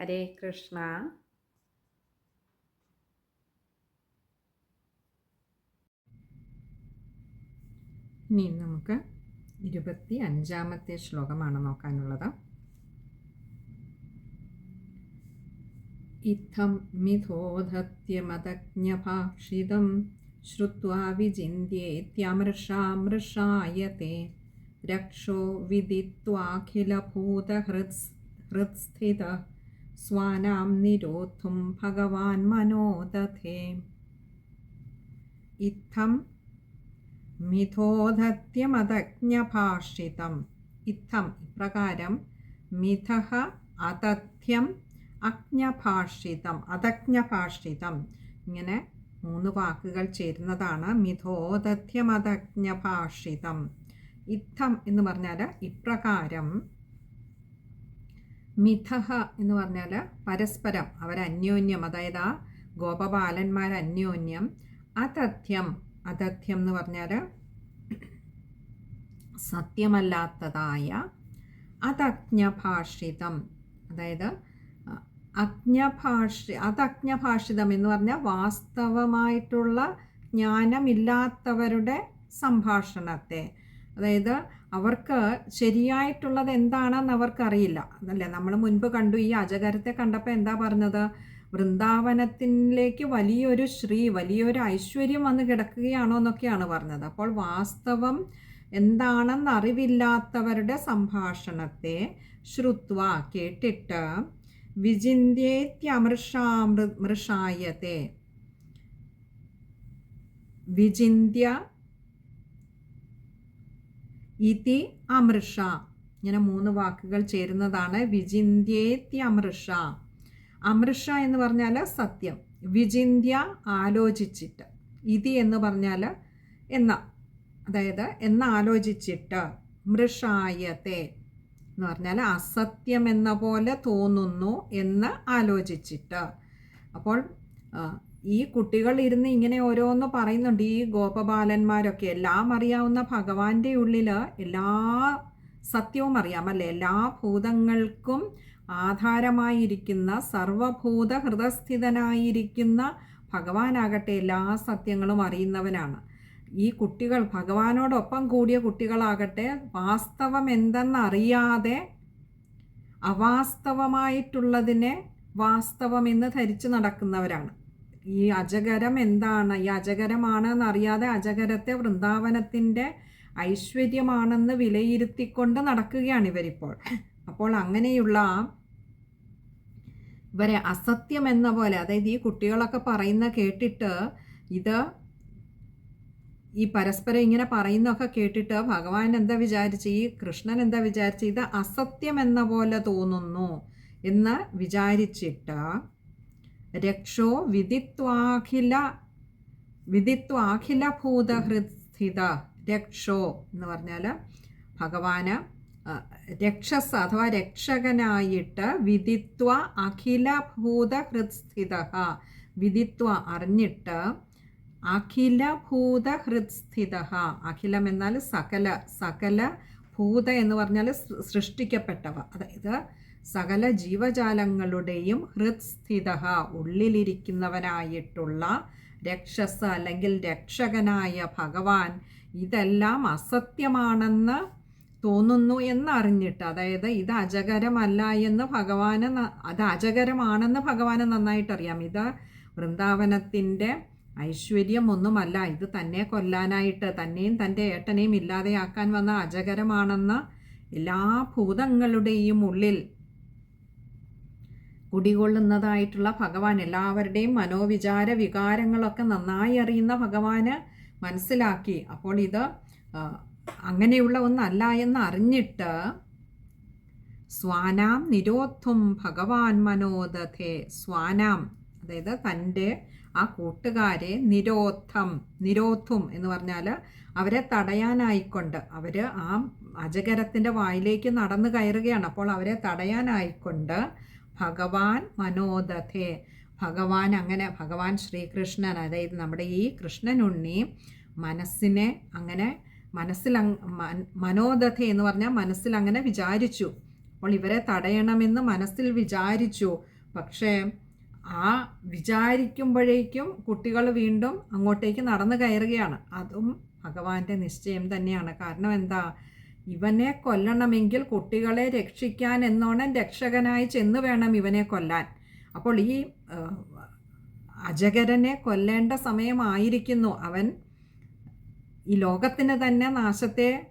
ഹരേ കൃഷ്ണ. ഇനി നമുക്ക് ഇരുപത്തി അഞ്ചാമത്തെ ശ്ലോകമാണ് നോക്കാനുള്ളത്. ഇത്തം മിഥോധത്യമതജ്ഞഭാഷിതം ശ്രുത്വാ വിചിന്യേത്യമൃഷാമൃഷായത്തെ രക്ഷോ വിദിത്വാഖിലഭൂതഹൃത് ഹൃത്സ്ഥിത സ്വാനാം നിരോധും ഭഗവാൻ മനോദധേ ഇത്തം മിഥോധത്യമതജ്ഞഭാഷിതം ഇത്തം ഇപ്രകാരം മിഥഃ അതഥ്യം അജ്ഞഭാഷിതം അതജ്ഞഭാഷിതം ഇങ്ങനെ മൂന്ന് വാക്കുകൾ ചേരുന്നതാണ് മിഥോദധ്യമതജ്ഞഭാഷിതം ഇത്തം എന്ന് പറഞ്ഞാൽ ഇപ്രകാരം മിഥഹ എന്ന് പറഞ്ഞാൽ പരസ്പരം അവരന്യോന്യം അതായത് ആ ഗോപബാലന്മാരന്യോന്യം അതഥ്യം അതഥ്യം എന്ന് പറഞ്ഞാൽ സത്യമല്ലാത്തതായ അതജ്ഞഭാഷിതം അതായത് അജ്ഞഭാഷി അതജ്ഞഭാഷിതം എന്ന് പറഞ്ഞാൽ വാസ്തവമായിട്ടുള്ള ജ്ഞാനമില്ലാത്തവരുടെ സംഭാഷണത്തെ. അതായത് അവർക്ക് ശരിയായിട്ടുള്ളത് എന്താണെന്ന് അവർക്കറിയില്ല. അതല്ലേ? നമ്മൾ മുൻപ് കണ്ടു ഈ അജകരത്തെ കണ്ടപ്പോൾ എന്താ പറഞ്ഞത്? വൃന്ദാവനത്തിലേക്ക് വലിയൊരു ശ്രീ വലിയൊരു ഐശ്വര്യം വന്ന് കിടക്കുകയാണോ എന്നൊക്കെയാണ് പറഞ്ഞത്. അപ്പോൾ വാസ്തവം എന്താണെന്ന് അറിവില്ലാത്തവരുടെ സംഭാഷണത്തെ ശ്രുത്വ കേട്ടിട്ട് വിചിന്യേത്യമൃഷാമൃ മൃഷായത്തെ വിചിന്യ ഇതി അമൃഷ. ഇങ്ങനെ മൂന്ന് വാക്കുകൾ ചേരുന്നതാണ്. വിചിന്ത്യേത്തി അമൃഷ. എന്ന് പറഞ്ഞാൽ സത്യം. വിചിന്യ ആലോചിച്ചിട്ട്. ഇതി എന്ന് പറഞ്ഞാൽ എന്ന. അതായത് എന്ന ആലോചിച്ചിട്ട്. മൃഷായത്തെ എന്ന് പറഞ്ഞാൽ അസത്യം എന്ന പോലെ തോന്നുന്നു എന്ന് ആലോചിച്ചിട്ട്. അപ്പോൾ ഈ കുട്ടികൾ ഇരുന്ന് ഇങ്ങനെ ഓരോന്ന് പറയുന്നുണ്ട്. ഈ ഗോപബാലന്മാരൊക്കെ എല്ലാം അറിയാവുന്ന ഭഗവാന്റെ ഉള്ളിൽ എല്ലാ സത്യവും അറിയാമല്ലേ എല്ലാ ഭൂതങ്ങൾക്കും ആധാരമായിരിക്കുന്ന സർവഭൂത ഹൃദസ്ഥിതനായിരിക്കുന്ന ഭഗവാനാകട്ടെ എല്ലാ സത്യങ്ങളും അറിയുന്നവനാണ്. ഈ കുട്ടികൾ ഭഗവാനോടൊപ്പം കൂടിയ കുട്ടികളാകട്ടെ വാസ്തവം എന്തെന്നറിയാതെ അവാസ്തവമായിട്ടുള്ളതിനെ വാസ്തവമെന്ന് ധരിച്ചു നടക്കുന്നവരാണ്. ഈ അജഗരം എന്താണ്? ഈ അജഗരമാണെന്ന് അറിയാതെ അജഗരത്തെ വൃന്ദാവനത്തിന്റെ ഐശ്വര്യമാണെന്ന് വിലയിരുത്തിക്കൊണ്ട് നടക്കുകയാണ് ഇവരിപ്പോൾ. അപ്പോൾ അങ്ങനെയുള്ള ഇവരെ അസത്യം എന്ന പോലെ അതായത് ഈ കുട്ടികളൊക്കെ പറയുന്ന കേട്ടിട്ട് ഇത് ഈ പരസ്പരം ഇങ്ങനെ പറയുന്നൊക്കെ കേട്ടിട്ട് ഭഗവാൻ എന്താ വിചാരിച്ച് ഈ കൃഷ്ണൻ എന്താ വിചാരിച്ച് ഇത് അസത്യം എന്ന പോലെ തോന്നുന്നു എന്ന് വിചാരിച്ചിട്ട് രക്ഷോ വിദിത്വാഖില വിദിത്വാഖില ഭൂതഹൃസ്ഥിത രക്ഷോ എന്ന് പറഞ്ഞാൽ ഭഗവാന് രക്ഷസ് അഥവാ രക്ഷകനായിട്ട് വിദിത്വ അഖില ഭൂതഹൃത്സ്ഥിത. വിദിത്വ അറിഞ്ഞിട്ട് അഖില ഭൂത ഹൃത്സ്ഥിത അഖിലം എന്നാൽ സകല സകല ഭൂത എന്ന് പറഞ്ഞാൽ സൃഷ്ടിക്കപ്പെട്ടവ. അതായത് സകല ജീവജാലങ്ങളുടെയും ഹൃത്സ്ഥിത ഉള്ളിലിരിക്കുന്നവനായിട്ടുള്ള രക്ഷസ് അല്ലെങ്കിൽ രക്ഷകനായ ഭഗവാൻ ഇതെല്ലാം അസത്യമാണെന്ന് തോന്നുന്നു എന്നറിഞ്ഞിട്ട് അതായത് ഇത് അജകരമല്ല എന്ന് ഭഗവാന് അത് അജകരമാണെന്ന് ഭഗവാന് നന്നായിട്ടറിയാം. ഇത് വൃന്ദാവനത്തിന്റെ ഐശ്വര്യം ഒന്നുമല്ല ഇത് തന്നെ കൊല്ലാനായിട്ട് തന്നെയും തന്റെ ഏട്ടനെയും ഇല്ലാതെയാക്കാൻ വന്ന അജകരമാണെന്ന് എല്ലാ ഭൂതങ്ങളുടെയും ഉള്ളിൽ കുടികൊള്ളുന്നതായിട്ടുള്ള ഭഗവാൻ. എല്ലാവരുടെയും മനോവിചാര വികാരങ്ങളൊക്കെ നന്നായി അറിയുന്ന ഭഗവാന് മനസ്സിലാക്കി. അപ്പോൾ ഇത് അങ്ങനെയുള്ള ഒന്നല്ല എന്ന് അറിഞ്ഞിട്ട് സ്വാനാം നിരോധും ഭഗവാൻ മനോദധേ സ്വാനാം അതായത് തന്റെ ആ കൂട്ടുകാരെ നിരോധം നിരോധും എന്ന് പറഞ്ഞാൽ അവരെ തടയാനായിക്കൊണ്ട് അവർ ആ അജകരത്തിന്റെ വായിലേക്ക് നടന്നു കയറുകയാണ്. അപ്പോൾ അവരെ തടയാനായിക്കൊണ്ട് ഭഗവാൻ മനോദഥേ ഭഗവാൻ അങ്ങനെ ഭഗവാൻ ശ്രീകൃഷ്ണൻ അതായത് നമ്മുടെ ഈ കൃഷ്ണനുണ്ണി മനസ്സിനെ അങ്ങനെ മനസ്സിൽ മനോദഥ എന്ന് പറഞ്ഞാൽ മനസ്സിൽ അങ്ങനെ വിചാരിച്ചു. അപ്പോൾ ഇവരെ തടയണമെന്ന് മനസ്സിൽ വിചാരിച്ചു. പക്ഷേ ആ വിചാരിക്കുമ്പോഴേക്കും കുട്ടികൾ വീണ്ടും അങ്ങോട്ടേക്ക് നടന്നു കയറുകയാണ്. അതും ഭഗവാന്റെ നിശ്ചയം തന്നെയാണ്. കാരണം എന്താ? ഇവനെ കൊല്ലണമെങ്കിൽ കുട്ടികളെ രക്ഷിക്കാൻ എന്നോണം രക്ഷകനായി ചെന്ന് വേണം ഇവനെ കൊല്ലാൻ. അപ്പോൾ ഈ അജഗരനെ കൊല്ലേണ്ട സമയമായിരിക്കുന്നു. അവൻ ഈ ലോകത്തിന് തന്നെ നാശത്തെ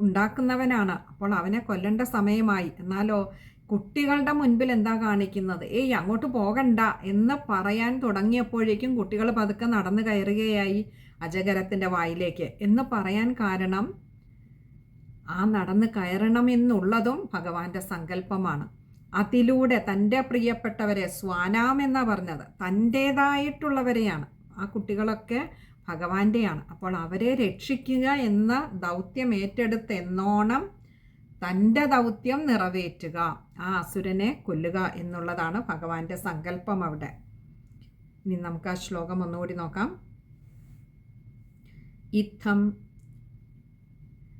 ഉണ്ടാക്കുന്നവനാണ്. അപ്പോൾ അവനെ കൊല്ലേണ്ട സമയമായി. എന്നാലോ കുട്ടികളുടെ മുൻപിൽ എന്താ കാണിക്കുന്നത്? ഏയ് അങ്ങോട്ട് പോകണ്ട എന്ന് പറയാൻ തുടങ്ങിയപ്പോഴേക്കും കുട്ടികൾ പതുക്കെ നടന്നു കയറുകയായി അജഗരത്തിന്റെ വായിലേക്ക് എന്ന് പറയാൻ കാരണം ആ നടന്ന് കയറണമെന്നുള്ളതും ഭഗവാന്റെ സങ്കല്പമാണ്. അതിലൂടെ തന്റെ പ്രിയപ്പെട്ടവരെ സ്വാനാം എന്നാ പറഞ്ഞത്. തന്റേതായിട്ടുള്ളവരെയാണ്. ആ കുട്ടികളൊക്കെ ഭഗവാന്റെയാണ്. അപ്പോൾ അവരെ രക്ഷിക്കുക എന്ന ദൗത്യം ഏറ്റെടുത്ത് എന്നോണം തന്റെ ദൗത്യം നിറവേറ്റുക ആ അസുരനെ കൊല്ലുക എന്നുള്ളതാണ് ഭഗവാന്റെ സങ്കല്പം അവിടെ. ഇനി നമുക്ക് ആ ശ്ലോകം ഒന്നുകൂടി നോക്കാം. ഇത്തം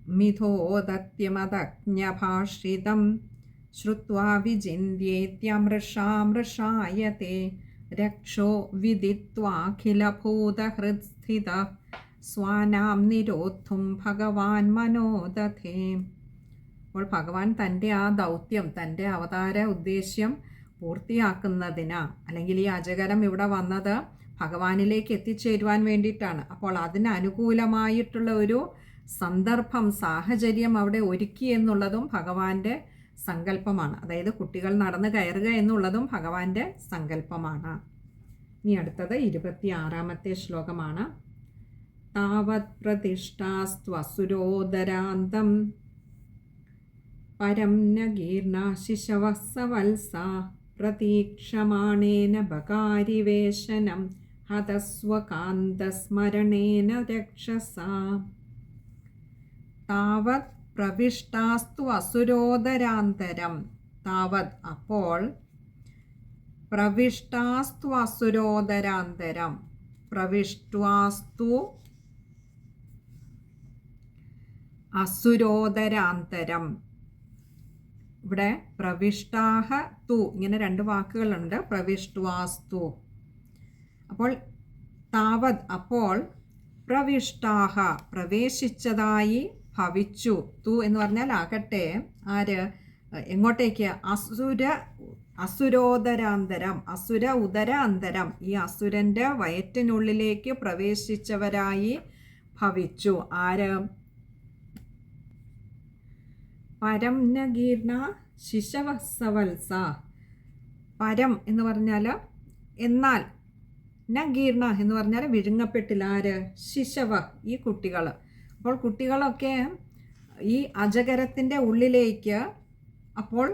മിഥോദത്യമതജ്ഞഭാഷിതം ശ്രുത്വാ വിചിന്യേത്യമൃഷാമൃഷായത്തെ രക്ഷോ വിദിത്വാഖിലഭൂതഹൃത്സ്ഥിത സ്വാനാം നിരോധും ഭഗവാൻ മനോദധേ അപ്പോൾ ഭഗവാൻ തന്റെ ആ ദൗത്യം തന്റെ അവതാര ഉദ്ദേശ്യം പൂർത്തിയാക്കുന്നതിന് അല്ലെങ്കിൽ ഈ അജകരം ഇവിടെ വന്നത് ഭഗവാനിലേക്ക് എത്തിച്ചേരുവാൻ വേണ്ടിയിട്ടാണ്. അപ്പോൾ അതിനനുകൂലമായിട്ടുള്ള ഒരു സന്ദർഭം സാഹചര്യം അവിടെ ഒരുക്കി എന്നുള്ളതും ഭഗവാന്റെ സങ്കല്പമാണ്. അതായത് കുട്ടികൾ നടന്നു കയറുക എന്നുള്ളതും ഭഗവാന്റെ സങ്കല്പമാണ്. ഇനി അടുത്തത് ഇരുപത്തി ആറാമത്തെ ശ്ലോകമാണ്. താവത് പ്രതിഷ്ഠാസ്ത്വസുരോദരാന്തം പരം ന ഗീർണാശിശവത്സവത്സ പ്രതീക്ഷമാണേന ബകാരിവേശനം ഹതസ്വകാന്തസ്മരണേന രക്ഷസ താവത് പ്രവിഷ്ടാസ്തു അസുരോദരാന്തരം. താവത് അപ്പോൾ പ്രവിഷ്ടാസ്തു അസുരോദരാന്തരം. പ്രവിഷ്ടാസ്തു അസുരോദരാന്തരം. ഇവിടെ പ്രവിഷ്ടാഹ തു ഇങ്ങനെ രണ്ട് വാക്കുകളുണ്ട്. പ്രവിഷ്ട്വാസ്തു. അപ്പോൾ താവത് അപ്പോൾ പ്രവിഷ്ടാഹ പ്രവേശിച്ചതായി ഭവിച്ചു. തു എന്ന് പറഞ്ഞാൽ ആകട്ടെ ആര്? എങ്ങോട്ടേക്ക്? അസുര അസുരോദരാന്തരം അസുര ഉദരാന്തരം. ഈ അസുരന്റെ വയറ്റിനുള്ളിലേക്ക് പ്രവേശിച്ചവരായി ഭവിച്ചു. ആര്? പരം നഗീർണ ശിശവത്സവത്സ പരം എന്ന് പറഞ്ഞാൽ എന്നാൽ നഗീർണ എന്ന് പറഞ്ഞാൽ വിഴുങ്ങപ്പെട്ടില്ല. ആര്? ശിശവ ഈ കുട്ടികൾ അപ്പോൾ കുട്ടികളൊക്കെ ഈ അജകരത്തിന്റെ ഉള്ളിലേക്ക് അപ്പോൾ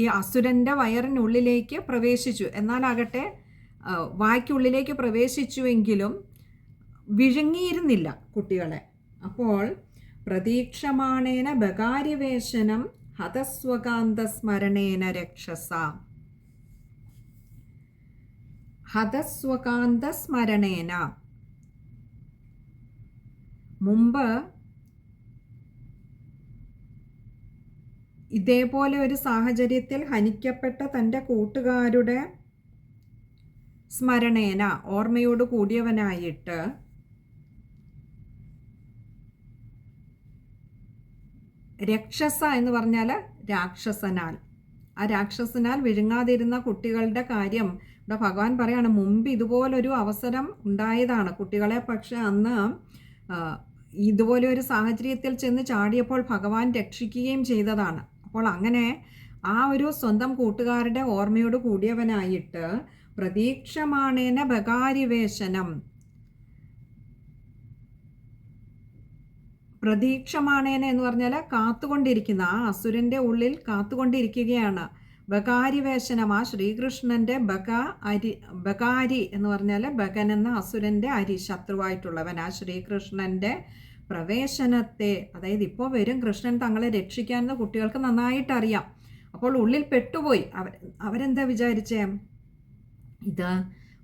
ഈ അസുരന്റെ വയറിനുള്ളിലേക്ക് പ്രവേശിച്ചു. എന്നാലാകട്ടെ വായ്ക്കുള്ളിലേക്ക് പ്രവേശിച്ചുവെങ്കിലും വിഴുങ്ങിയിരുന്നില്ല കുട്ടികളെ. അപ്പോൾ പ്രതീക്ഷമാണേന ബകാര്യവേഷനം ഹതസ്വകാന്ത സ്മരണേന രക്ഷസ. ഹതസ്വകാന്തസ്മരണേന. മുമ്പ് ഇതേപോലെ ഒരു സാഹചര്യത്തിൽ ഹനിക്കപ്പെട്ട തന്റെ കൂട്ടുകാരുടെ സ്മരണേന ഓർമ്മയോട് കൂടിയവനായിട്ട് രക്ഷസ എന്ന് പറഞ്ഞാൽ രാക്ഷസനാൽ. ആ രാക്ഷസനാൽ വിഴുങ്ങാതിരുന്ന കുട്ടികളുടെ കാര്യം ഇവിടെ ഭഗവാൻ പറയാണ്. മുമ്പ് ഇതുപോലൊരു അവസരം ഉണ്ടായതാണ്. കുട്ടികളെ പക്ഷെ അന്ന് ഇതുപോലെ ഒരു സാഹചര്യത്തിൽ ചെന്ന് ചാടിയപ്പോൾ ഭഗവാൻ രക്ഷിക്കുകയും ചെയ്തതാണ്. അപ്പോൾ അങ്ങനെ ആ ഒരു സ്വന്തം കൂട്ടുകാരുടെ ഓർമ്മയോട് കൂടിയവനായിട്ട് പ്രതീക്ഷമാണേന ബകാരിവേശനം പ്രതീക്ഷമാണേന എന്ന് പറഞ്ഞാൽ കാത്തുകൊണ്ടിരിക്കുന്ന ആ അസുരന്റെ ഉള്ളിൽ കാത്തുകൊണ്ടിരിക്കുകയാണ്. ബകാരിവേശനം ആ ശ്രീകൃഷ്ണന്റെ ബക അരി ബകാരി എന്ന് പറഞ്ഞാൽ ബകൻ എന്ന അസുരന്റെ അരി ശത്രുവായിട്ടുള്ളവൻ ആ ശ്രീകൃഷ്ണന്റെ പ്രവേശനത്തെ അതായത് ഇപ്പോൾ വരും കൃഷ്ണൻ തങ്ങളെ രക്ഷിക്കാമെന്ന് കുട്ടികൾക്ക് നന്നായിട്ട് അറിയാം അപ്പോൾ ഉള്ളിൽ പെട്ടുപോയി. അവർ അവരെന്താ വിചാരിച്ചേ? ഇത്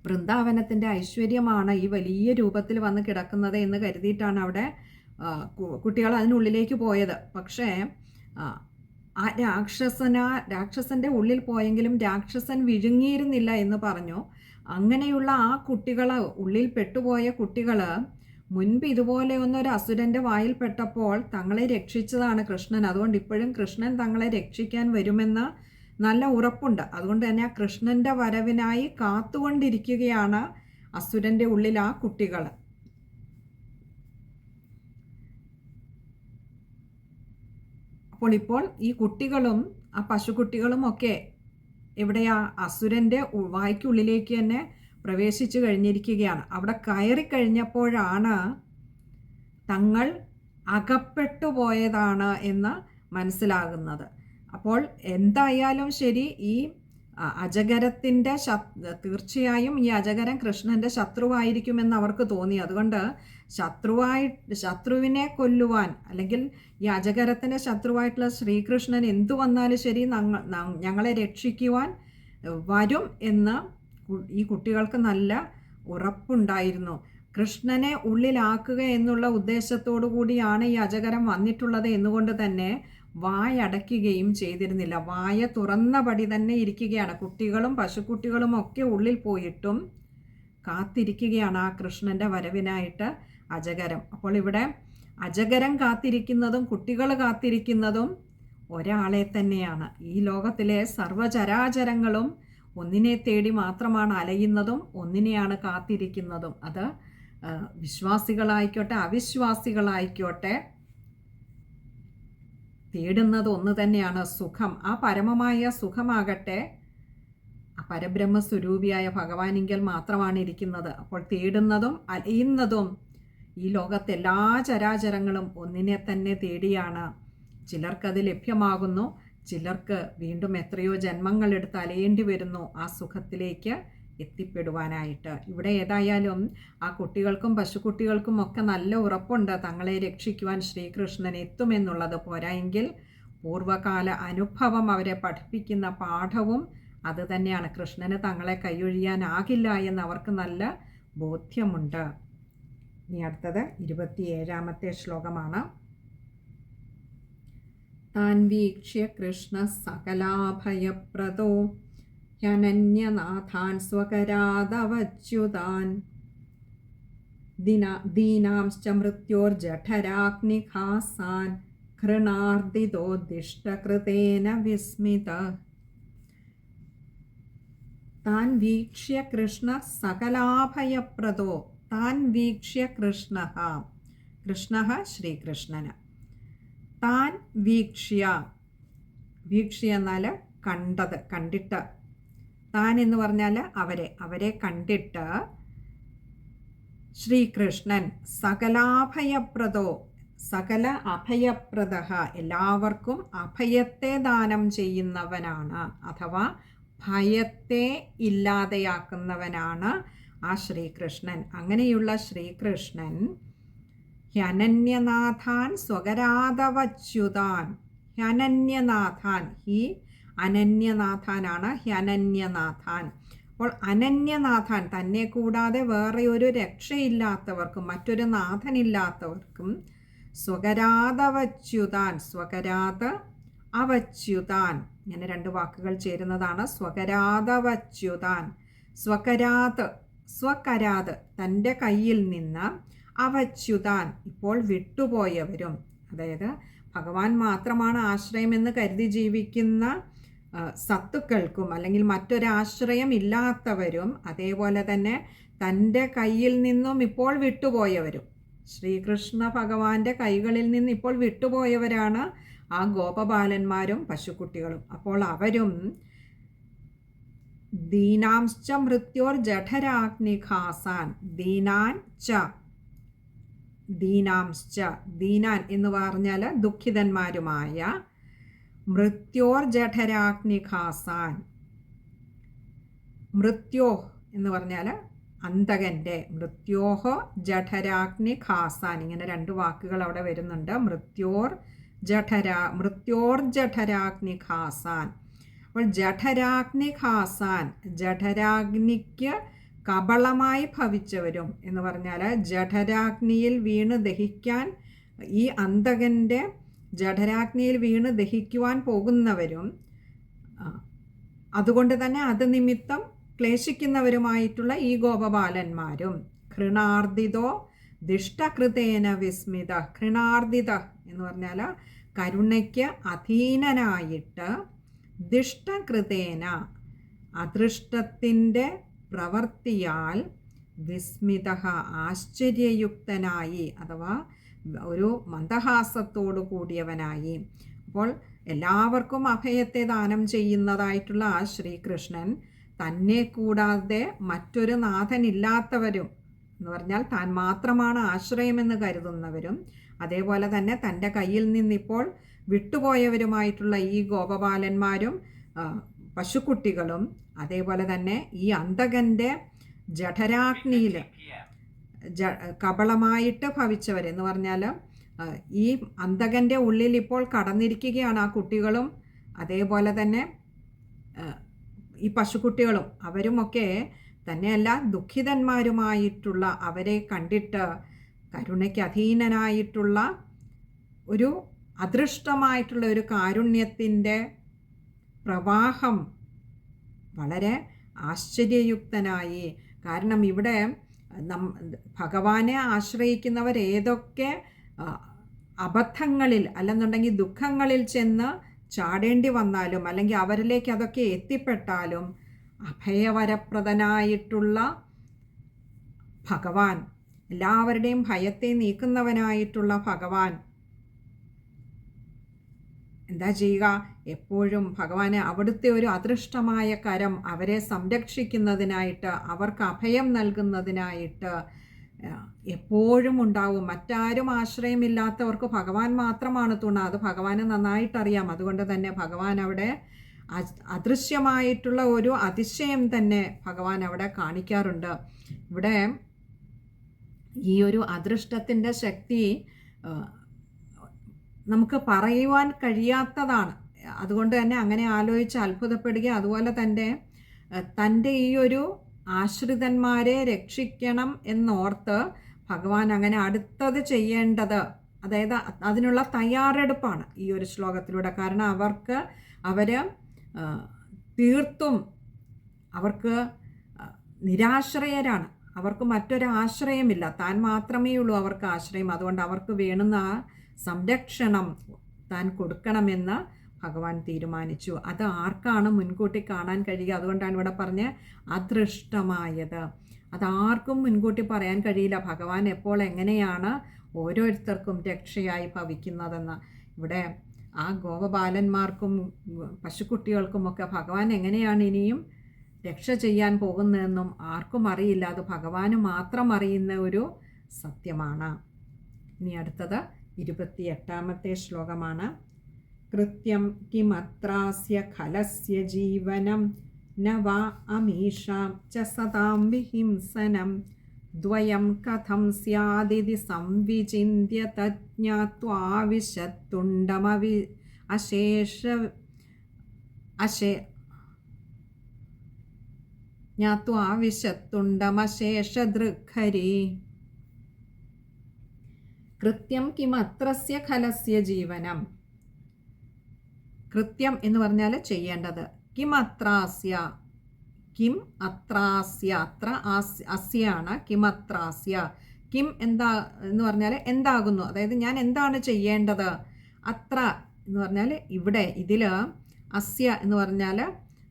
വൃന്ദാവനത്തിന്റെ ഐശ്വര്യമാണ് ഈ വലിയ രൂപത്തിൽ വന്ന് കിടക്കുന്നത് എന്ന് കരുതിയിട്ടാണ് അവിടെ കുട്ടികൾ അതിനുള്ളിലേക്ക് പോയത്. പക്ഷേ ആ രാക്ഷസന രാക്ഷസന്റെ ഉള്ളിൽ പോയെങ്കിലും രാക്ഷസൻ വിഴുങ്ങിയിരുന്നില്ല എന്ന് പറഞ്ഞു. അങ്ങനെയുള്ള ആ കുട്ടികൾ ഉള്ളിൽ പെട്ടുപോയ കുട്ടികൾ മുൻപ് ഇതുപോലെ ഒന്നൊരു അസുരന്റെ വായിൽ പെട്ടപ്പോൾ തങ്ങളെ രക്ഷിച്ചതാണ് കൃഷ്ണൻ. അതുകൊണ്ട് ഇപ്പോഴും കൃഷ്ണൻ തങ്ങളെ രക്ഷിക്കാൻ വരുമെന്ന് നല്ല ഉറപ്പുണ്ട്. അതുകൊണ്ട് തന്നെ ആ കൃഷ്ണന്റെ വരവിനായി കാത്തുകൊണ്ടിരിക്കുകയാണ് അസുരന്റെ ഉള്ളിൽ ആ കുട്ടികൾ. അപ്പോൾ ഇപ്പോൾ ഈ കുട്ടികളും ആ പശുക്കുട്ടികളും ഒക്കെ എവിടെയാ? അസുരന്റെ ഉ- വായ്ക്കുള്ളിലേക്ക് തന്നെ പ്രവേശിച്ചു കഴിഞ്ഞിരിക്കുകയാണ്. അവിടെ കയറി കഴിഞ്ഞപ്പോഴാണ് തങ്ങൾ അകപ്പെട്ടു പോയതാണ് എന്ന് മനസ്സിലാകുന്നത്. അപ്പോൾ എന്തായാലും ശരി ഈ അജഗരത്തിന്റെ തീർച്ചയായും ഈ അജഗരൻ കൃഷ്ണന്റെ ശത്രുവായിരിക്കുമെന്ന് അവർക്ക് തോന്നി. അതുകൊണ്ട് ശത്രുവായി ശത്രുവിനെ കൊല്ലുവാൻ അല്ലെങ്കിൽ ഈ അജഗരത്തിന്റെ ശത്രുവായിട്ടുള്ള ശ്രീകൃഷ്ണൻ എന്തു വന്നാലും ശരി ഞങ്ങ- ഞങ്ങളെ രക്ഷിക്കുവാൻ വരും എന്ന് ഈ കുട്ടികൾക്ക് നല്ല ഉറപ്പുണ്ടായിരുന്നു. കൃഷ്ണനെ ഉള്ളിലാക്കുക എന്നുള്ള ഉദ്ദേശത്തോടു കൂടിയാണ് ഈ അജകരം വന്നിട്ടുള്ളത് എന്നുകൊണ്ട് തന്നെ വായടയ്ക്കുകയും ചെയ്തിരുന്നില്ല. വായ തുറന്നപടി തന്നെ ഇരിക്കുകയാണ്. കുട്ടികളും പശുക്കുട്ടികളും ഒക്കെ ഉള്ളിൽ പോയിട്ടും കാത്തിരിക്കുകയാണ് ആ കൃഷ്ണന്റെ വരവിനായിട്ട് അജകരം അപ്പോൾ ഇവിടെ അജകരം കാത്തിരിക്കുന്നതും കുട്ടികൾ കാത്തിരിക്കുന്നതും ഒരാളെ തന്നെയാണ്. ഈ ലോകത്തിലെ സർവചരാചരങ്ങളും ഒന്നിനെ തേടി മാത്രമാണ് അലയുന്നതും ഒന്നിനെയാണ് കാത്തിരിക്കുന്നതും. അത് വിശ്വാസികളായിക്കോട്ടെ അവിശ്വാസികളായിക്കോട്ടെ തേടുന്നത് ഒന്ന് തന്നെയാണ് സുഖം. ആ പരമമായ സുഖമാകട്ടെ ആ പരബ്രഹ്മ സ്വരൂപിയായ ഭഗവാനിങ്കൽ മാത്രമാണ് ഇരിക്കുന്നത്. അപ്പോൾ തേടുന്നതും അലയുന്നതും ഈ ലോകത്തെ എല്ലാ ചരാചരങ്ങളും ഒന്നിനെ തന്നെ തേടിയാണ്. ചിലർക്കത് ലഭ്യമാകുന്നു. ചിലർക്ക് വീണ്ടും എത്രയോ ജന്മങ്ങൾ എടുത്ത് അലയേണ്ടി വരുന്നു ആ സുഖത്തിലേക്ക് എത്തിപ്പെടുവാനായിട്ട്. ഇവിടെ ഏതായാലും ആ കുട്ടികൾക്കും പശുക്കുട്ടികൾക്കും ഒക്കെ നല്ല ഉറപ്പുണ്ട് തങ്ങളെ രക്ഷിക്കുവാൻ ശ്രീകൃഷ്ണൻ എത്തുമെന്നുള്ളത് പോരായെങ്കിൽ പൂർവകാല അനുഭവം അവരെ പഠിപ്പിക്കുന്ന പാഠവും അതുതന്നെയാണ് കൃഷ്ണന് തങ്ങളെ കൈയൊഴിയാനാകില്ല എന്ന് അവർക്ക് നല്ല ബോധ്യമുണ്ട്. ഇനി അടുത്തത് ഇരുപത്തിയേഴാമത്തെ ശ്ലോകമാണ്. താൻ വീക്ഷ്യ കൃഷ്ണ സകലാഭയപ്രദോ ഹ്യനന്യനാഥാൻ സ്വകരാദവച്യുതാൻ ദിന ദീനാംശ്ച മൃത്യോർജഠരാഗ്നിഖാസാൻ ഘൃണാർദിതോദ്ദിഷ്ടകൃതേന വിസ്മിത താൻ വീക്ഷ്യ കൃഷ്ണ സകലാഭയപ്രദോ താൻ വീക്ഷ്യ കൃഷ്ണ കൃഷ്ണ ശ്രീകൃഷ്ണന് താൻ വീക്ഷ്യ. വീക്ഷ്യ എന്നാൽ കണ്ടത് കണ്ടിട്ട്. താൻ എന്ന് പറഞ്ഞാൽ അവരെ അവരെ കണ്ടിട്ട് ശ്രീകൃഷ്ണൻ സകലാഭയപ്രദോ സകല അഭയപ്രദ എല്ലാവർക്കും അഭയത്തെ ദാനം ചെയ്യുന്നവനാണ് അഥവാ ഭയത്തെ ഇല്ലാതെയാക്കുന്നവനാണ് ആ ശ്രീകൃഷ്ണൻ. അങ്ങനെയുള്ള ശ്രീകൃഷ്ണൻ ഹ്യനന്യനാഥാൻ സ്വകരാതവച്യുതാൻ ഹ്യനന്യനാഥാൻ ഹി അനന്യനാഥാനാണ് ഹ്യനന്യനാഥാൻ അപ്പോൾ അനന്യനാഥാൻ തന്നെ കൂടാതെ വേറെ ഒരു രക്ഷയില്ലാത്തവർക്കും മറ്റൊരു നാഥനില്ലാത്തവർക്കും സ്വകരാതവച്യുതാൻ സ്വകരാത അവച്യുതാൻ ഇങ്ങനെ രണ്ട് വാക്കുകൾ ചേരുന്നതാണ്. സ്വകരാതവച്യുതാൻ സ്വകരാത് സ്വകരാത് തന്റെ കയ്യിൽ നിന്ന് അവച്യുതാൻ ഇപ്പോൾ വിട്ടുപോയവരും. അതായത് ഭഗവാൻ മാത്രമാണ് ആശ്രയമെന്ന് കരുതി ജീവിക്കുന്ന സത്തുക്കൾക്കും അല്ലെങ്കിൽ മറ്റൊരാശ്രയം ഇല്ലാത്തവരും അതേപോലെ തന്നെ തന്റെ കയ്യിൽ നിന്നും ഇപ്പോൾ വിട്ടുപോയവരും. ശ്രീകൃഷ്ണ ഭഗവാന്റെ കൈകളിൽ നിന്ന് ഇപ്പോൾ വിട്ടുപോയവരാണ് ആ ഗോപബാലന്മാരും പശുക്കുട്ടികളും. അപ്പോൾ അവരും ദീനാംശ്ച മൃത്യോർ ജഠരാഗ്നിഖാസാൻ ദീനാൻ ച ദീനാംശ്ച. ദീനാൻ എന്ന് പറഞ്ഞാൽ ദുഃഖിതന്മാരുമായ മൃത്യോർ ജഠരാഗ്നിഖാസാൻ മൃത്യോ എന്ന് പറഞ്ഞാൽ അന്തകന്റെ മൃത്യോഹോ ജഠരാഗ്നി ഖാസാൻ ഇങ്ങനെ രണ്ട് വാക്കുകൾ അവിടെ വരുന്നുണ്ട്. മൃത്യോർ ജഠരാ മൃത്യോർ ജഠരാഗ്നി ഖാസാൻ അപ്പോൾ ജഠരാഗ്നി ഖാസാൻ ജഠരാഗ്നിക്ക് കബളമായി ഭവിച്ചവരും എന്ന് പറഞ്ഞാൽ ജഠരാഗ്നിയിൽ വീണ് ദഹിക്കാൻ ഈ അന്തകന്റെ ജഠരാഗ്നിയിൽ വീണ് ദഹിക്കുവാൻ പോകുന്നവരും അതുകൊണ്ട് തന്നെ അത് നിമിത്തം ക്ലേശിക്കുന്നവരുമായിട്ടുള്ള ഈ ഗോപബാലന്മാരും ഘൃണാർദിതോ ദിഷ്ടകൃതേന വിസ്മിത ഘൃണാർദിത എന്ന് പറഞ്ഞാൽ കരുണയ്ക്ക് അധീനനായിട്ട് ദിഷ്ടകൃതേന അദൃഷ്ടത്തിന്റെ പ്രവർത്തിയാൽ വിസ്മിത ആശ്ചര്യയുക്തനായി അഥവാ ഒരു മന്ദഹാസത്തോടു കൂടിയവനായി. അപ്പോൾ എല്ലാവർക്കും അഭയത്തെ ദാനം ചെയ്യുന്നതായിട്ടുള്ള ആ ശ്രീകൃഷ്ണൻ തന്നെ കൂടാതെ മറ്റൊരു നാഥനില്ലാത്തവരും എന്ന് പറഞ്ഞാൽ താൻ മാത്രമാണ് ആശ്രയമെന്ന് കരുതുന്നവരും അതേപോലെ തന്നെ തന്റെ കയ്യിൽ നിന്നിപ്പോൾ വിട്ടുപോയവരുമായിട്ടുള്ള ഈ ഗോപബാലന്മാരും പശുക്കുട്ടികളും അതേപോലെ തന്നെ ഈ അന്തകന്റെ ജഠരാഗ്നിയിൽ ജ കപളമായിട്ട് ഭവിച്ചവരെന്ന് പറഞ്ഞാൽ ഈ അന്തകന്റെ ഉള്ളിൽ ഇപ്പോൾ കടന്നിരിക്കുകയാണ് ആ കുട്ടികളും. അതേപോലെ തന്നെ ഈ പശുക്കുട്ടികളും. അവരുമൊക്കെ തന്നെയല്ല ദുഃഖിതന്മാരുമായിട്ടുള്ള അവരെ കണ്ടിട്ട് കരുണയ്ക്ക് അധീനനായിട്ടുള്ള ഒരു അദൃഷ്ടമായിട്ടുള്ള ഒരു കാരുണ്യത്തിന്റെ പ്രവാഹം വളരെ ആശ്ചര്യയുക്തനായി. കാരണം ഇവിടെ നം ഭഗവാനെ ആശ്രയിക്കുന്നവർ ഏതൊക്കെ അബദ്ധങ്ങളിൽ അല്ലെന്നുണ്ടെങ്കിൽ ദുഃഖങ്ങളിൽ ചെന്ന് ചാടേണ്ടി വന്നാലും അല്ലെങ്കിൽ അവരിലേക്ക് അതൊക്കെ എത്തിപ്പെട്ടാലും അഭയവരപ്രദനായിട്ടുള്ള ഭഗവാൻ എല്ലാവരുടെയും ഭയത്തെ നീക്കുന്നവനായിട്ടുള്ള ഭഗവാൻ എന്താ ചെയ്യുക? എപ്പോഴും ഭഗവാന് അവിടുത്തെ ഒരു അദൃഷ്ടമായ കരം അവരെ സംരക്ഷിക്കുന്നതിനായിട്ട് അവർക്ക് അഭയം നൽകുന്നതിനായിട്ട് എപ്പോഴും ഉണ്ടാവും. മറ്റാരും ആശ്രയമില്ലാത്തവർക്ക് ഭഗവാൻ മാത്രമാണ് തുണ. അത് ഭഗവാന് നന്നായിട്ടറിയാം. അതുകൊണ്ട് തന്നെ ഭഗവാൻ അവിടെ അദൃശ്യമായിട്ടുള്ള ഒരു അതിശയം തന്നെ ഭഗവാൻ അവിടെ കാണിക്കാറുണ്ട്. ഇവിടെ ഈ ഒരു അദൃഷ്ടത്തിന്റെ ശക്തി നമുക്ക് പറയുവാൻ കഴിയാത്തതാണ്. അതുകൊണ്ട് തന്നെ അങ്ങനെ ആലോചിച്ച് അത്ഭുതപ്പെടുക. അതുപോലെ തന്നെ തന്റെ ഈ ഒരു ആശ്രിതന്മാരെ രക്ഷിക്കണം എന്നോർത്ത് ഭഗവാൻ അങ്ങനെ അടുത്തത് ചെയ്യേണ്ടത് അതായത് അതിനുള്ള തയ്യാറെടുപ്പാണ് ഈ ഒരു ശ്ലോകത്തിലൂടെ. കാരണം അവർക്ക് അവർ തീർത്തും അവർക്ക് നിരാശ്രയരാണ്. അവർക്ക് മറ്റൊരാശ്രയമില്ല. താൻ മാത്രമേ ഉള്ളൂ അവർക്ക് ആശ്രയം. അതുകൊണ്ട് അവർക്ക് വേണുന്ന സംരക്ഷണം താൻ കൊടുക്കണമെന്ന് ഭഗവാൻ തീരുമാനിച്ചു. അത് ആർക്കാണ് മുൻകൂട്ടി കാണാൻ കഴിയുക? അതുകൊണ്ടാണ് ഇവിടെ പറഞ്ഞ് അദൃഷ്ടമായത്. അതാർക്കും മുൻകൂട്ടി പറയാൻ കഴിയില്ല. ഭഗവാൻ എപ്പോൾ എങ്ങനെയാണ് ഓരോരുത്തർക്കും രക്ഷയായി ഭവിക്കുന്നതെന്ന്. ഇവിടെ ആ ഗോപബാലന്മാർക്കും പശുക്കുട്ടികൾക്കുമൊക്കെ ഭഗവാൻ എങ്ങനെയാണ് ഇനിയും രക്ഷ ചെയ്യാൻ പോകുന്നതെന്നും ആർക്കും അറിയില്ല. അത് ഭഗവാന് മാത്രം അറിയുന്ന ഒരു സത്യമാണ്. ഇനി അടുത്തത് ഇരുപത്തിയെട്ടാമത്തെ ശ്ലോകമാണ്. കൃത്യം കിമത്രാസ്യ ഖലസ്യ ജീവനം ന വാ അമീഷാം ച സതാം വിഹിംസനം. ദ്വയം കഥം സ്യാദിതി സംവിചിന്യ തജ്ഞാത്വാവിശത്തുണ്ടമവി അശേഷ അശേ ജ്ഞാത്വാവിശത്തുണ്ടമശേഷദൃഘരി കൃത്യം കിമത്രസ്യ ഖലസ്യ ജീവനം. കൃത്യം എന്ന് പറഞ്ഞാൽ ചെയ്യേണ്ടത്. കിം അത്രാസ്യ. കിം അത്രാസ്യ. അത്ര അസ്യാണ്. കിം അത്രാസ്യ. കിം എന്താ എന്ന് പറഞ്ഞാൽ എന്താകുന്നു. അതായത് ഞാൻ എന്താണ് ചെയ്യേണ്ടത്? അത്ര എന്ന് പറഞ്ഞാൽ ഇവിടെ ഇതിൽ അസ്യ എന്ന് പറഞ്ഞാൽ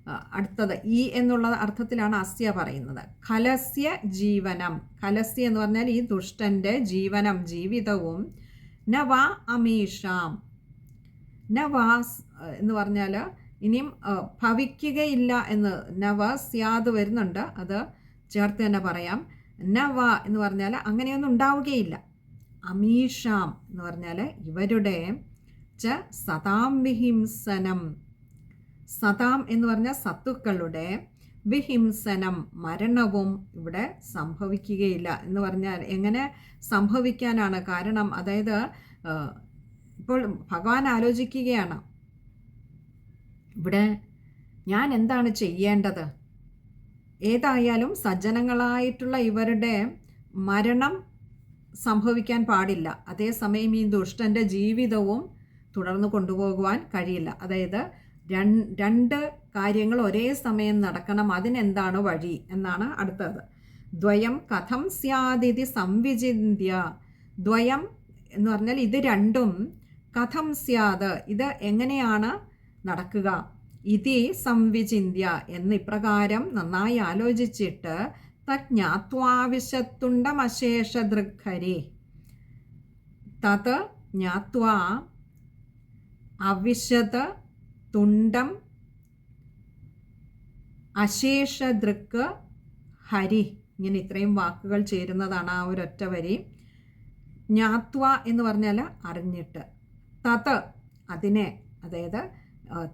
അടുത്തത് ഈ എന്നുള്ള അർത്ഥത്തിലാണ് അസ്യ പറയുന്നത്. കലസ്യ ജീവനം. കലസ്യ എന്ന് പറഞ്ഞാൽ ഈ ദുഷ്ടന്റെ ജീവനം ജീവിതവും. നവ അമീഷാം. നവാസ് എന്ന് പറഞ്ഞാൽ ഇനിയും ഭവിക്കുകയില്ല എന്ന്. നവ സ്യാദ് വരുന്നുണ്ട്. അത് ചേർത്ത് തന്നെ പറയാം. നവ എന്ന് പറഞ്ഞാൽ അങ്ങനെയൊന്നും ഉണ്ടാവുകയില്ല. അമീഷാം എന്ന് പറഞ്ഞാൽ ഇവരുടെ ച സതാം വിഹിംസനം. സതാം എന്ന് പറഞ്ഞ സത്തുക്കളുടെ വിഹിംസനം മരണവും ഇവിടെ സംഭവിക്കുകയില്ല എന്ന് പറഞ്ഞാൽ എങ്ങനെ സംഭവിക്കാനാണ്? കാരണം അതായത് ഇപ്പോൾ ഭഗവാൻ ആലോചിക്കുകയാണ്. ഇവിടെ ഞാൻ എന്താണ് ചെയ്യേണ്ടത്? ഏതായാലും സജ്ജനങ്ങളായിട്ടുള്ള ഇവരുടെ മരണം സംഭവിക്കാൻ പാടില്ല. അതേസമയം ഈ ദുഷ്ടന്റെ ജീവിതവും തുടർന്ന് കൊണ്ടുപോകുവാൻ കഴിയില്ല. അതായത് രണ്ട് കാര്യങ്ങൾ ഒരേ സമയം നടക്കണം അതിനെന്താണ് വഴി എന്നാണ് അടുത്തത്. ദ്വയം കഥം സ്യാദിതി സംവിചിന്യ ദ്വയം എന്ന് പറഞ്ഞാൽ ഇത് രണ്ടും കഥം സ്യാത് ഇത് എങ്ങനെയാണ് നടക്കുക? ഇതി സംവിചിന്യ എന്ന് ഇപ്രകാരം നന്നായി ആലോചിച്ചിട്ട് തജ്ഞാത്വാവിശത്തുണ്ടമശേഷ ദൃഗ്ഹരി തത് ജ്ഞാത്വാ അവിശത് തുണ്ടം അശേഷദൃക്ക് ഹരി. ഇങ്ങനെ ഇത്രയും വാക്കുകൾ ചേരുന്നതാണ് ആ ഒരൊറ്റ വരി. ജ്ഞാത്വ എന്ന് പറഞ്ഞാൽ അറിഞ്ഞിട്ട്. തത് അതിനെ അതായത്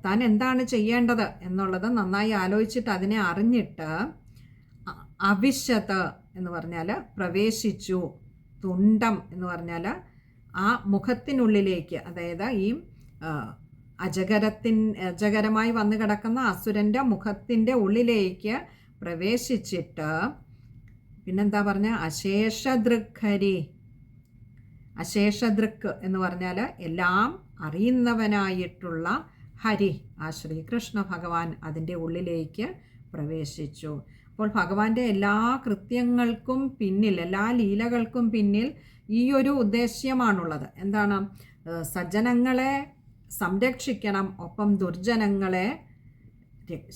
താൻ എന്താണ് ചെയ്യേണ്ടത് എന്നുള്ളത് നന്നായി ആലോചിച്ചിട്ട് അതിനെ അറിഞ്ഞിട്ട് അവിശത് എന്ന് പറഞ്ഞാൽ പ്രവേശിച്ചു. തുണ്ടം എന്ന് പറഞ്ഞാൽ ആ മുഖത്തിനുള്ളിലേക്ക് അതായത് ഈ അജഗരത്തിൻ അജഗരമായി വന്നു കിടക്കുന്ന അസുരന്റെ മുഖത്തിന്റെ ഉള്ളിലേക്ക് പ്രവേശിച്ചിട്ട് പിന്നെന്താ പറഞ്ഞ? അശേഷദൃക്കരി അശേഷദൃക്ക് എന്ന് പറഞ്ഞാൽ എല്ലാം അറിയുന്നവനായിട്ടുള്ള ഹരി. ആ ശ്രീകൃഷ്ണ ഭഗവാൻ അതിന്റെ ഉള്ളിലേക്ക് പ്രവേശിച്ചു. അപ്പോൾ ഭഗവാന്റെ എല്ലാ കൃത്യങ്ങൾക്കും പിന്നിൽ എല്ലാ ലീലകൾക്കും പിന്നിൽ ഈ ഒരു ഉദ്ദേശ്യമാണുള്ളത്. എന്താണ്? സജ്ജനങ്ങളെ സംരക്ഷിക്കണം. ഒപ്പം ദുർജനങ്ങളെ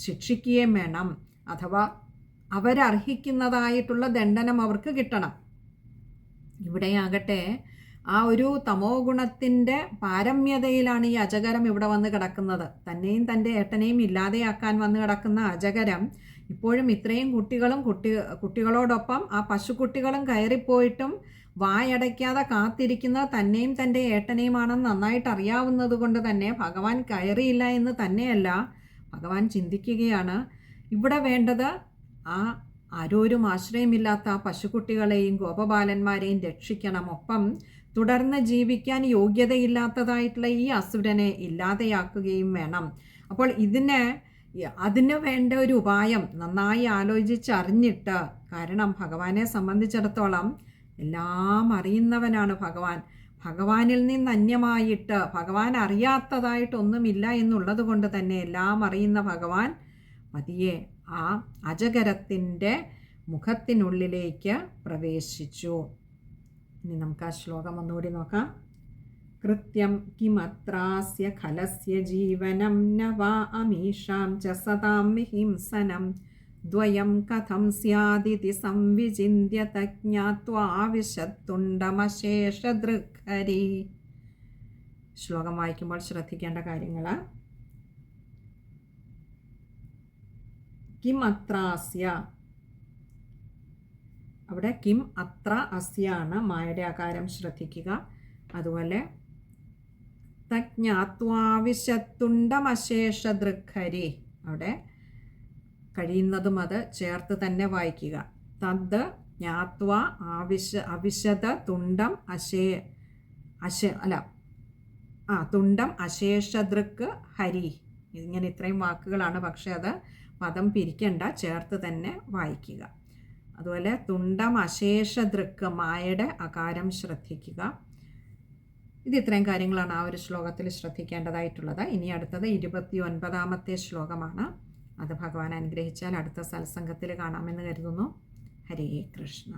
ശിക്ഷിക്കുകയും വേണം. അഥവാ അവരർഹിക്കുന്നതായിട്ടുള്ള ദണ്ഡനം അവർക്ക് കിട്ടണം. ഇവിടെയാകട്ടെ ആ ഒരു തമോ ഗുണത്തിന്റെ പാരമ്യതയിലാണ് ഈ അജകരം ഇവിടെ വന്ന് കിടക്കുന്നത്. തന്നെയും തന്റെ ഏട്ടനെയും ഇല്ലാതെയാക്കാൻ വന്ന് കിടക്കുന്ന അജകരം ഇപ്പോഴും ഇത്രയും കുട്ടികളും കുട്ടി കുട്ടികളോടൊപ്പം ആ പശുക്കുട്ടികളും കയറിപ്പോയിട്ടും വായടയ്ക്കാതെ കാത്തിരിക്കുന്ന തന്നെയും തന്റെ ഏട്ടനെയുമാണെന്ന് നന്നായിട്ട് അറിയാവുന്നത് കൊണ്ട് തന്നെ ഭഗവാൻ കയറിയില്ല എന്ന് തന്നെയല്ല ഭഗവാൻ ചിന്തിക്കുകയാണ്. ഇവിടെ വേണ്ടത് ആ ആരോരും ആശ്രയമില്ലാത്ത ആ പശുക്കുട്ടികളെയും ഗോപബാലന്മാരെയും രക്ഷിക്കണം. ഒപ്പം തുടർന്ന് ജീവിക്കാൻ യോഗ്യതയില്ലാത്തതായിട്ടുള്ള ഈ അസുരനെ ഇല്ലാതെയാക്കുകയും വേണം. അപ്പോൾ ഇതിന് അതിന് വേണ്ട ഒരു ഉപായം നന്നായി ആലോചിച്ചറിഞ്ഞിട്ട് കാരണം ഭഗവാനെ സംബന്ധിച്ചിടത്തോളം എല്ലാം അറിയുന്നവനാണ് ഭഗവാൻ. ഭഗവാനിൽ നിന്ന് അന്യമായിട്ട് ഭഗവാൻ അറിയാത്തതായിട്ടൊന്നുമില്ല എന്നുള്ളത് കൊണ്ട് തന്നെ എല്ലാം അറിയുന്ന ഭഗവാൻ പതിയെ ആ അജഗരത്തിന്റെ മുഖത്തിനുള്ളിലേക്ക് പ്രവേശിച്ചു. ഇനി നമുക്ക് ആ ശ്ലോകം ഒന്നുകൂടി നോക്കാം. കൃത്യം കിമത്രാസ്യ ഖലസ്യ ജീവനം ന വാ അമീഷാം ച സതാം വിഹിംസനം ദ്വയം കഥം स्यादिति സംവിചിന്യ തജ്ഞാത്വാവിശത്തുണ്ടമശേഷദൃഗ്ഹരി ശ്ലോകം വായിക്കുമ്പോൾ ശ്രദ്ധിക്കേണ്ട കാര്യങ്ങൾ. കിം അത്രാസ്യ അവിടെ കിം അത്ര അസ്യാണ് മായയുടെ ആകാരം ശ്രദ്ധിക്കുക. അതുപോലെ തജ്ഞാത്വാവിശത്തുണ്ടമശേഷ ദൃഗ്ഹരി അവിടെ കഴിയുന്നതും അത് ചേർത്ത് തന്നെ വായിക്കുക. തദ് ജ്ഞാത്വ ആവിശ അവിശത തുണ്ടം അശേ അശ അല്ല. ആ തുണ്ടം അശേഷദൃക്ക് ഹരി. ഇങ്ങനെ ഇത്രയും വാക്കുകളാണ്. പക്ഷേ അത് പദം പിരിക്കണ്ട. ചേർത്ത് തന്നെ വായിക്കുക. അതുപോലെ തുണ്ടം അശേഷദൃക്ക് മായയുടെ അകാരം ശ്രദ്ധിക്കുക. ഇത് ഇത്രയും കാര്യങ്ങളാണ് ആ ഒരു ശ്ലോകത്തിൽ ശ്രദ്ധിക്കേണ്ടതായിട്ടുള്ളത്. ഇനി അടുത്തത് ഇരുപത്തി ഒൻപതാമത്തെ ശ്ലോകമാണ്. അത് ഭഗവാൻ അനുഗ്രഹിച്ചാൽ അടുത്ത സത്സംഗത്തിൽ കാണാമെന്ന് കരുതുന്നു. ഹരേ കൃഷ്ണ.